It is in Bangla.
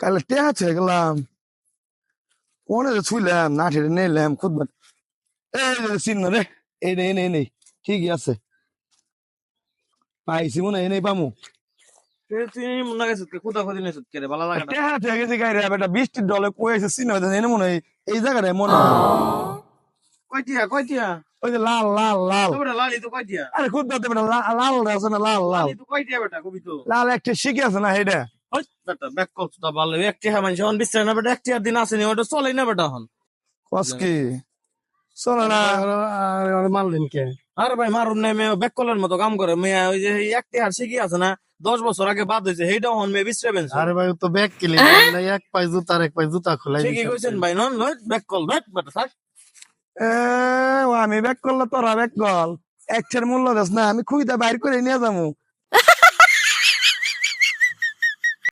কালে টেহা ছেড়ে গেলাম। যে ছুইলাম না ঠেড়ে নিলাম খুদ এই যে চিহ্ন রে এই নেই নেই নেই ঠিকই আছে। পাইছি মনে এই পামু রে বৃষ্টির কয়েছে চিহ্ন এনে মনে হয় এই জায়গাটায় মনে কয়টিয়া কয়টিয়া ওই যে লাল লাল লাল। তো কয়টিয়া আরে খুদ লাল লাল আছে না লাল লাল। লালি একটা শিখে আছে না হেডা ব্যাক কল তো ভালো একটি হ্যাঁ মানুষ হন বিশ্রাম না বেটা একটি দিন আসেনি ওটা চলেই না বেটা হন কসকি চলে না। মারলেন কে? আরে ভাই মারুন নাই মেয়ে ব্যাক কলের মতো কাম করে। মেয়ে ওই যে এই একটি আর শিখি আছে না দশ বছর আগে বাদ হয়েছে সেইটাও হন মেয়ে বিশ্রাম আরে ভাই ও তো ব্যাগ কেলি এক পাই এক পাই জুতা খোলাই ঠিকই কইছেন ভাই নন ব্যাক কল ব্যাক বেটা থাক। এ আমি ব্যাক করলে তোরা ব্যাক কল একটার মূল্য দেস না আমি খুঁজতে বাইর করে নিয়ে যাব